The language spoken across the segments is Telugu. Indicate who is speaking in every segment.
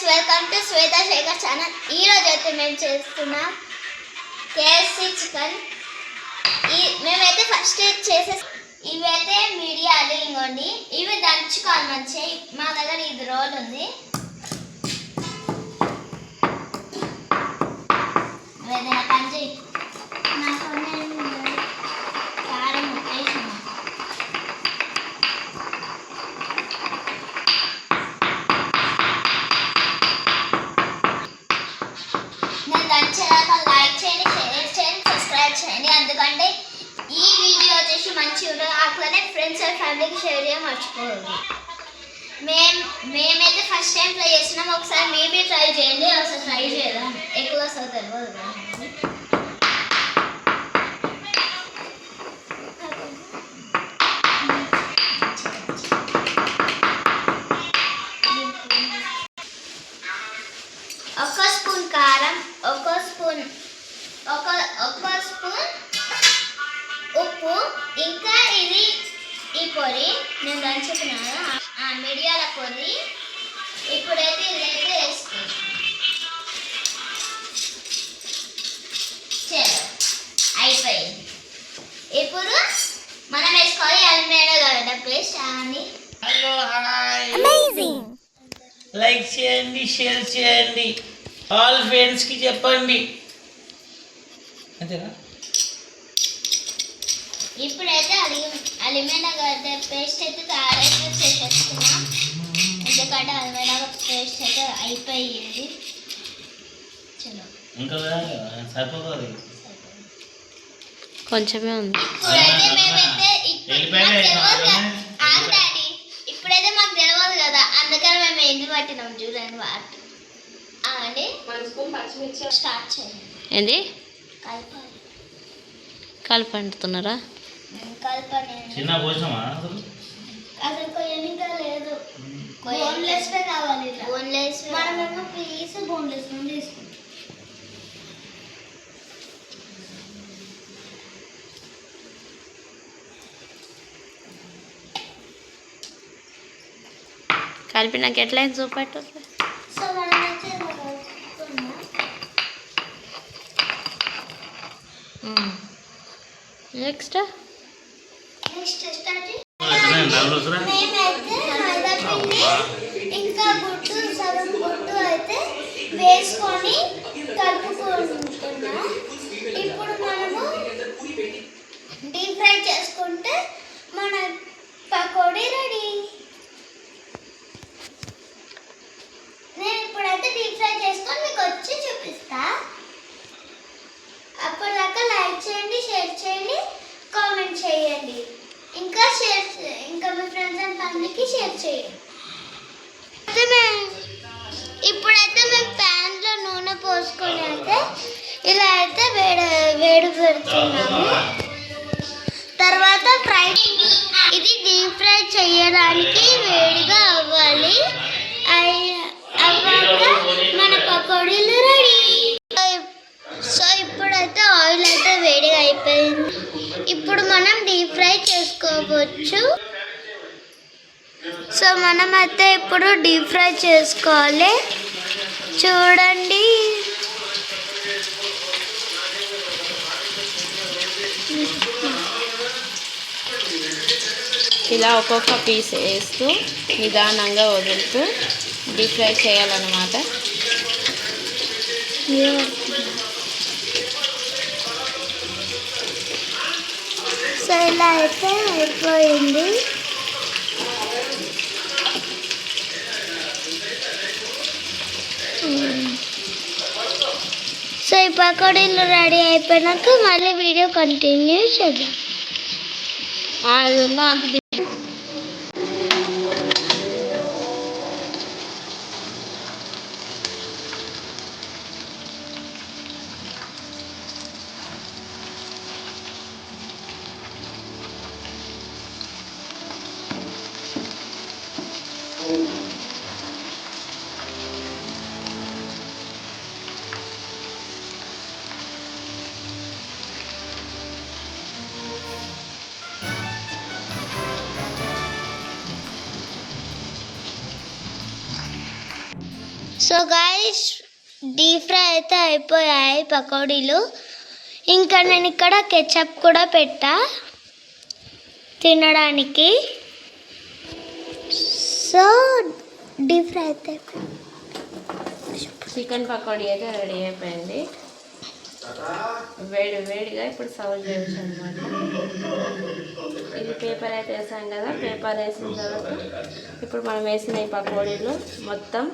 Speaker 1: Friends welcome to Shweta Shekhar channel. ఈ రోజు అయితే మేము చేస్తున్నాం కేఎఫ్సి చికెన్. ఈ మేమైతే ఫస్ట్ చేసే ఇవైతే మిరియాలు ఇంకోండి. ఇవి దంచుకోవాలి మంచిగా. మా దగ్గర ఇది రోల్ ఉంది. ఎందుకంటే ఈ వీడియో వచ్చేసి మంచిగా ఉంటుంది. అట్లనే ఫ్రెండ్స్ అండ్ ఫ్యామిలీకి షేర్ చేయ మర్చిపోదు మేము మేమైతే ఫస్ట్ టైం ట్రై చేసినాం ఒకసారి మేబీ ట్రై చేయండి. ఒకసారి ట్రై చేద్దాం. ఎక్కువ అసలు తెలియదు ఒక స్పూన్ కారం ఒక స్పూన్ ఒక ఒక స్పూన్ ఉప్పు ఇంకా ఇది ఈ పొడి. నేను దంచుకున్నాను మిరియాల పొడి. ఇప్పుడైతే ఇదైతే వేసుకుంటాం. చలో అయిపోయింది. ఇప్పుడు మనం వేసుకోవాలి అల్మేడా గడ్డ పేస్ట్. అని
Speaker 2: హలో హాయ్.
Speaker 1: అమేజింగ్
Speaker 2: లైక్ చేయండి షేర్ చేయండి. ఆల్ ఫ్రెండ్స్కి చెప్పండి. అంతేనా?
Speaker 1: ఇప్పుడైతే అలి అలిమేడా గడ్డ పేస్ట్ అయితే తయారైతే చేసేసుకున్నాం. ఎందుకంటే అలిమేడా పేస్ట్ అయితే అయిపోయింది. చలో.
Speaker 2: ఇంకా సరిపోతుంది.
Speaker 3: కొంచెమే ఉంది.
Speaker 1: ఇప్పుడైతే మాకు తెలియదు కదా. అందుకని మేము ఎందుకు పట్టినాం? చూడండి వాటి అండి. స్టార్ట్ చేయండి.
Speaker 3: ఏంది? కలిపంటున్నారా
Speaker 1: కలపని
Speaker 2: చిన్న భోజనమా అసలు?
Speaker 1: అసలు కొయ్యనిక లేదు. బోన్లెస్ కావాలి బోన్లెస్ మనమేమో పీస్ బోన్లెస్ నుండి తీసుకుంటాం.
Speaker 3: కలిపి నాకు ఎట్లయింది చూపెట్టు
Speaker 1: సో మనమైతే ఇలా కలుపుకున్నాం
Speaker 3: నెక్స్ట్
Speaker 1: ఇంకా గుడ్డు సగం గుడ్డు అయితే వేసుకొని కలుపుకుంటున్నా ఇప్పుడు మనము డీప్ ఫ్రై చేసుకుంటే మన పకోడీ రెడీ నేను ఇప్పుడైతే డీప్ ఫ్రై చేసుకొని మీకు వచ్చి చూపిస్తా అప్పటిదాకా లైక్ చేయండి షేర్ చేయండి కామెంట్ చేయండి ఇంకా షేర్ ఇంకా మీ ఫ్రెండ్స్ అండ్ ఫ్యామిలీకి షేర్ చేయండి అయితే మేము ఇప్పుడైతే మేము ప్యాన్లో నూనె పోసుకొని అయితే ఇలా అయితే వేడి వేడి పెడుతున్నాము. తర్వాత ఫ్రై ఇది డీప్ ఫ్రై చేయడానికి వేడిగా అవ్వాలి. చేసుకోవచ్చు సో మనం అయితే ఇప్పుడు డీప్ ఫ్రై చేసుకోవాలి. చూడండి.
Speaker 3: ఇలా ఒక్కొక్క పీస్ వేస్తూ నిదానంగా వదులుతూ డీప్ ఫ్రై చేయాలన్నమాట
Speaker 1: సో ఇలా అయితే అయిపోయింది. సో ఈ పకోడీలు రెడీ అయిపోయినాక మళ్ళీ వీడియో కంటిన్యూ చేద్దాం.
Speaker 3: అది ఉందా అంత
Speaker 1: సో గాయస్ డీప్ ఫ్రై అయితే అయిపోయాయి పకోడీలు. ఇంకా నేను ఇక్కడ కెచప్ కూడా పెట్టా తినడానికి. సో డీప్ ఫ్రై అయితే
Speaker 3: చికెన్ పకోడీ అయితే రెడీ అయిపోయింది. వేడి వేడిగా ఇప్పుడు సర్వ్ చేయొచ్చు అనమాట ఇది పేపర్ అయితే వేసాం కదా పేపర్ వేసిన తర్వాత ఇప్పుడు మనం వేసిన ఈ పకోడీలు మొత్తం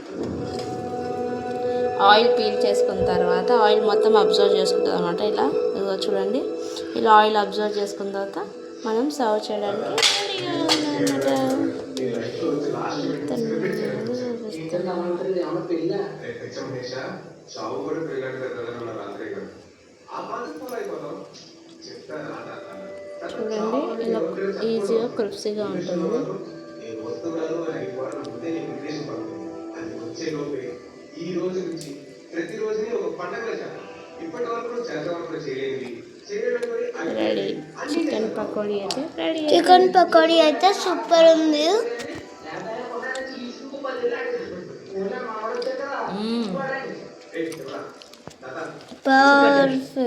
Speaker 3: ఆయిల్ పీల్ చేసుకున్న తర్వాత ఆయిల్ మొత్తం అబ్జర్వ్ చేసుకుంటుంది అనమాట ఇలా. ఇదిగో చూడండి. ఇలా ఆయిల్ అబ్జర్వ్ చేసుకున్న తర్వాత మనం సర్వ్ చేయడానికి చూడండి. ఇలా ఈజీగా క్రిప్సీగా ఉంటుంది.
Speaker 4: ఈ రోజు నుంచి ప్రతి రోజుని ఒక పండుగ చేద్దాం ఇప్పటి వరకు చేద్దాం చేయలేదు.
Speaker 3: రెడీ. చికెన్ పకోడీ అయితే రెడీ
Speaker 1: చికెన్ పకోడీ అయితే సూపర్ ఉంది.
Speaker 4: Hmm. పర్ఫెక్ట్